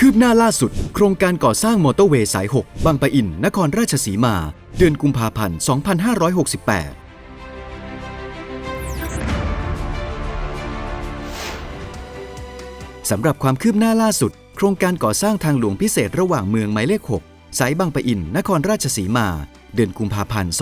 คืบหน้าล่าสุด โครงการก่อสร้างมอเตอร์เวย์สาย 6 บางปะอิน นครราชสีมา เดือนกุมภาพันธ์ 2568สำหรับความคืบหน้าล่าสุด โครงการก่อสร้างทางหลวงพิเศษระหว่างเมืองหมายเลข 6 สายบางปะอิน นครราชสีมา เดือนกุมภาพันธ์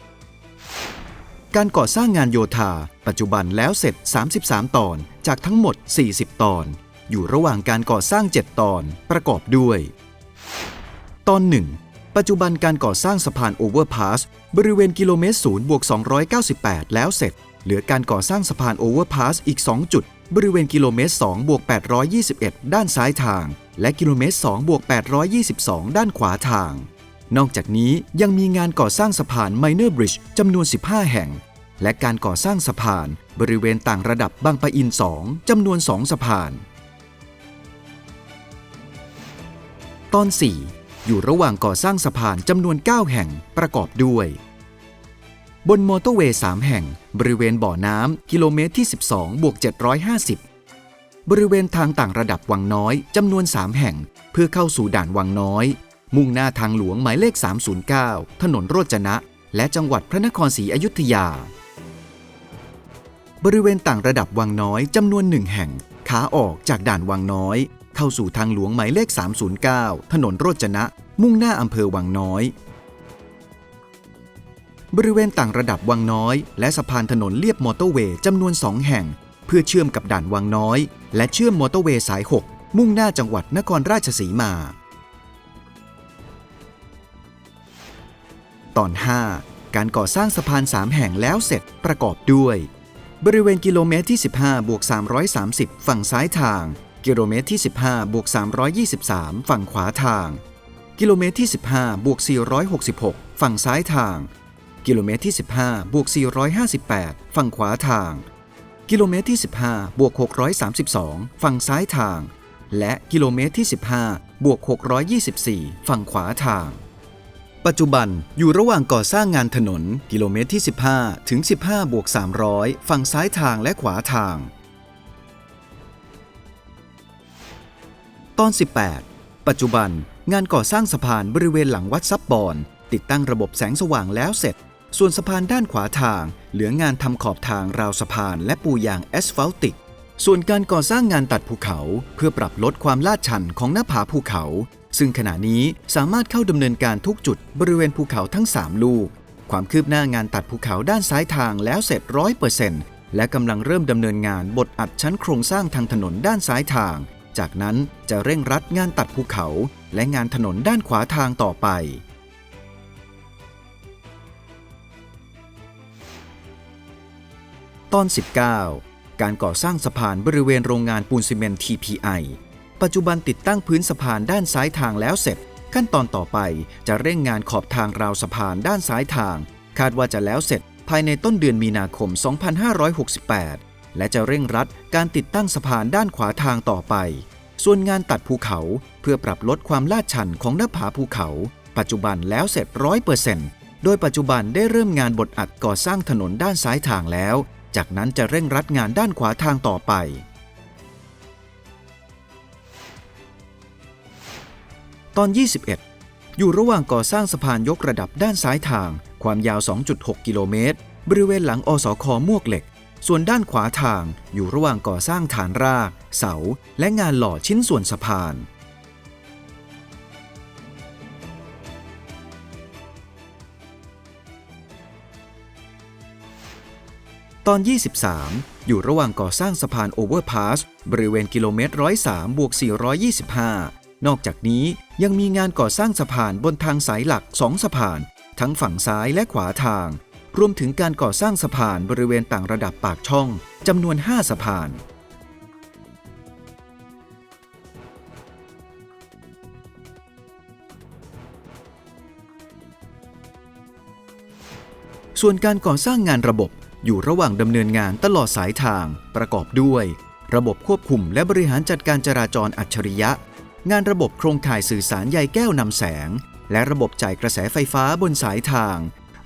2568 การก่อสร้างงานโยธา ปัจจุบันแล้วเสร็จ 33 ตอน จากทั้งหมด 40 ตอน อยู่ระหว่างการก่อสร้าง 7 ตอนประกอบด้วย ตอน 1 ปัจจุบันการก่อสร้างสะพานโอเวอร์พาสบริเวณกิโลเมตร0บวก298 แล้วเสร็จ เหลือการก่อสร้างสะพานโอเวอร์พาสอีก 2 จุด บริเวณกิโลเมตร2บวก821 ด้านซ้ายทาง และกิโลเมตร2บวก822 ด้านขวาทาง นอกจากนี้ยังมีงานก่อสร้างสะพาน Minor Bridge จำนวน 15 แห่งและการก่อสร้างสะพาน บริเวณต่างระดับบางปะอิน 2 จำนวน 2 สะพาน ตอน 4 อยู่ระหว่างก่อสร้างสะพานจำนวน 9 แห่งประกอบด้วย บนมอเตอร์เวย์ 3 แห่ง บริเวณบ่อน้ำกิโลเมตรที่ 12บวก750 บริเวณทางต่างระดับวังน้อยจำนวน 3 แห่ง เพื่อเข้าสู่ด่านวังน้อย มุ่งหน้าทางหลวงหมายเลข 309 ถนนโรจนะ และจังหวัดพระนครศรีอยุธยา บริเวณต่างระดับวังน้อยจำนวนหนึ่งแห่งขาออกจากด่านวังน้อย เข้าสู่ทางหลวงหมายเลข 309 ถนนโรจนะ มุ่งหน้าอำเภอวังน้อย บริเวณต่างระดับวังน้อย และสะพานถนนเลียบมอเตอร์เวย์จำนวนสองแห่ง เพื่อเชื่อมกับด่านวังน้อย และเชื่อมมอเตอร์เวย์สาย 6 มุ่งหน้าจังหวัดนครราชสีมา ตอน 5 การก่อสร้างสะพาน 3 แห่งแล้วเสร็จประกอบด้วยบริเวณกิโลเมตรที่ 15 บวก 330 ฝั่งซ้ายทาง กิโลเมตรที่ 15บวก323 ฝั่งขวาทาง กิโลเมตรที่ 15บวก466 ฝั่งซ้ายทาง กิโลเมตรที่ 15บวก458 ฝั่งขวาทาง กิโลเมตรที่ 15บวก632 ฝั่งซ้ายทาง และกิโลเมตรที่ 15บวก624 ฝั่งขวาทาง ปัจจุบันอยู่ระหว่างก่อสร้างงานถนน กิโลเมตรที่ 15 ถึง 15บวก300 ฝั่งซ้ายทางและขวาทาง ตอน 18 ปัจจุบันงานก่อสร้างสะพานบริเวณหลังวัดซับบอน ติดตั้งระบบแสงสว่างแล้วเสร็จ ส่วนสะพานด้านขวาทาง เหลืองานทำขอบทางราวสะพานและปูยางแอสฟัลติก ส่วนการก่อสร้างงานตัดภูเขา เพื่อปรับลดความลาดชันของหน้าผาภูเขา ซึ่งขณะนี้สามารถเข้าดำเนินการทุกจุดบริเวณภูเขาทั้ง 3 ลูก ความคืบหน้างานตัดภูเขาด้านซ้ายทางแล้วเสร็จร้อยเปอร์เซ็นต์และกำลังเริ่มดำเนินงานบดอัดชั้นโครงสร้างทางถนนด้านซ้ายทาง จากนั้นจะเร่งรัดงานตัดภูเขาและงานถนนด้านขวาทางต่อไป ตอน 19 การก่อสร้างสะพานบริเวณโรงงานปูนซีเมนต์ TPI ปัจจุบันติดตั้งพื้นสะพานด้านซ้ายทางแล้วเสร็จ ขั้นตอนต่อไปจะเร่งงานขอบทางราวสะพานด้านซ้ายทาง คาดว่าจะแล้วเสร็จภายในต้นเดือนมีนาคม 2568 และจะเร่งรัดการติดตั้งสะพานด้านขวาทางต่อไป ส่วนงานตัดภูเขาเพื่อปรับลดความลาดชันของหน้าผาภูเขา ปัจจุบันแล้วเสร็จร้อยเปอร์เซ็นต์โดยปัจจุบันได้เริ่มงานบดอัดก่อสร้างถนนด้านซ้ายทางแล้ว จากนั้นจะเร่งรัดงานด้านขวาทางต่อไป ตอน 21 อยู่ระหว่างก่อสร้างสะพานยกระดับด้านซ้ายทาง ความยาว 2.6 กิโลเมตร บริเวณหลังอสคมวกเหล็ก ส่วนด้านขวาทางอยู่ระหว่างก่อสร้างฐานราก เสา และงานหล่อชิ้นส่วนสะพาน ตอน 23 อยู่ระหว่างก่อสร้างสะพานโอเวอร์พาสบริเวณกิโลเมตร 103บวก425 นอกจากนี้ยังมีงานก่อสร้างสะพานบนทางสายหลัก2สะพาน ทั้งฝั่งซ้ายและขวาทาง รวมถึงการก่อสร้างสะพานบริเวณต่างระดับปากช่องจำนวน 5 สะพาน ส่วนการก่อสร้างงานระบบอยู่ระหว่างดำเนินงานตลอดสายทาง ประกอบด้วย ระบบควบคุมและบริหารจัดการจราจรอัจฉริยะ งานระบบโครงข่ายสื่อสารใยแก้วนำแสง และระบบจ่ายกระแสไฟฟ้าบนสายทาง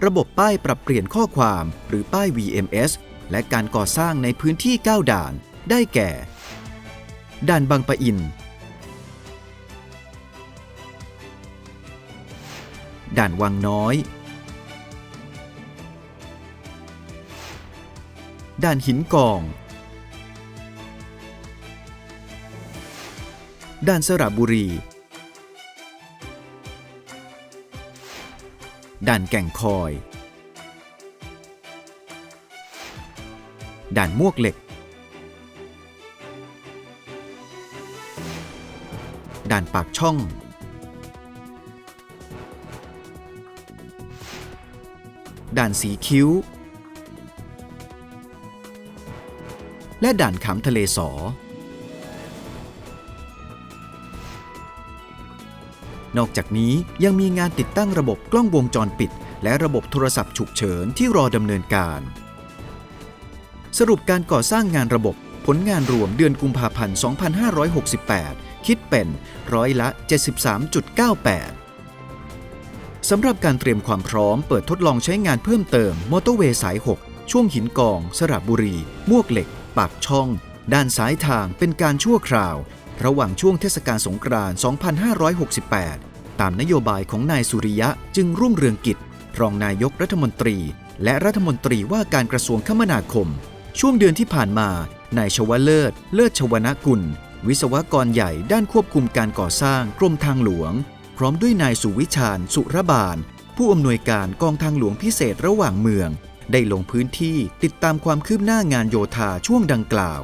ระบบป้ายปรับเปลี่ยนข้อความหรือป้าย VMS และการก่อสร้างในพื้นที่ 9 ด่าน ได้แก่ ด่านบางปะอิน ด่านวังน้อย ด่านหินกอง ด่านสระบุรี ด่านแก่งคอย ด่านมวกเหล็ก ด่านปากช่อง ด่านสีคิ้ว และด่านขำทะเลสอ นอกจากนี้ยังมีงานติดตั้งระบบกล้องวงจรปิด และระบบโทรศัพท์ฉุกเฉินที่รอดำเนินการ สรุปการก่อสร้างงานระบบผลงานรวมเดือนกุมภาพันธ์ 2568 คิดเป็นร้อยละ 73.98 สำหรับการเตรียมความพร้อมเปิดทดลองใช้งานเพิ่มเติม มอเตอร์เวย์สาย 6 ช่วงหินกอง สระบุรี มวกเหล็ก ปากช่อง ด้านซ้ายทางเป็นการชั่วคราว ระหว่างช่วงเทศกาลสงกรานต์ 2568 ตามนโยบายของนายสุริยะจึงรุ่งเรืองกิจ รองนายกรัฐมนตรี และรัฐมนตรีว่าการกระทรวงคมนาคม ช่วงเดือนที่ผ่านมา นายชวเลิศ เลิศชวนกุล วิศวกรใหญ่ด้านควบคุมการก่อสร้างกรมทางหลวง พร้อมด้วยนายสุวิชาญ สุรบาล ผู้อำนวยการกองทางหลวงพิเศษระหว่างเมือง ได้ลงพื้นที่ติดตามความคืบหน้างานโยธาช่วงดังกล่าว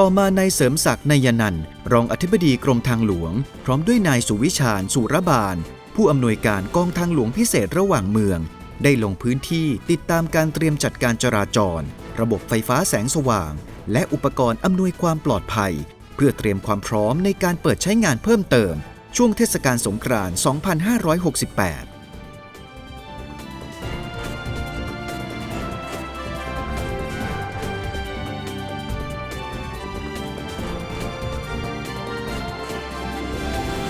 ต่อมานายเสริมศักดิ์นายนันรองอธิบดีกรมทางหลวง พร้อมด้วยนายสุวิชาญสุรบาล ผู้อำนวยการกองทางหลวงพิเศษระหว่างเมือง ได้ลงพื้นที่ติดตามการเตรียมจัดการจราจร ระบบไฟฟ้าแสงสว่าง และอุปกรณ์อำนวยความปลอดภัย เพื่อเตรียมความพร้อมในการเปิดใช้งานเพิ่มเติม ช่วงเทศกาลสงกรานต์ 2568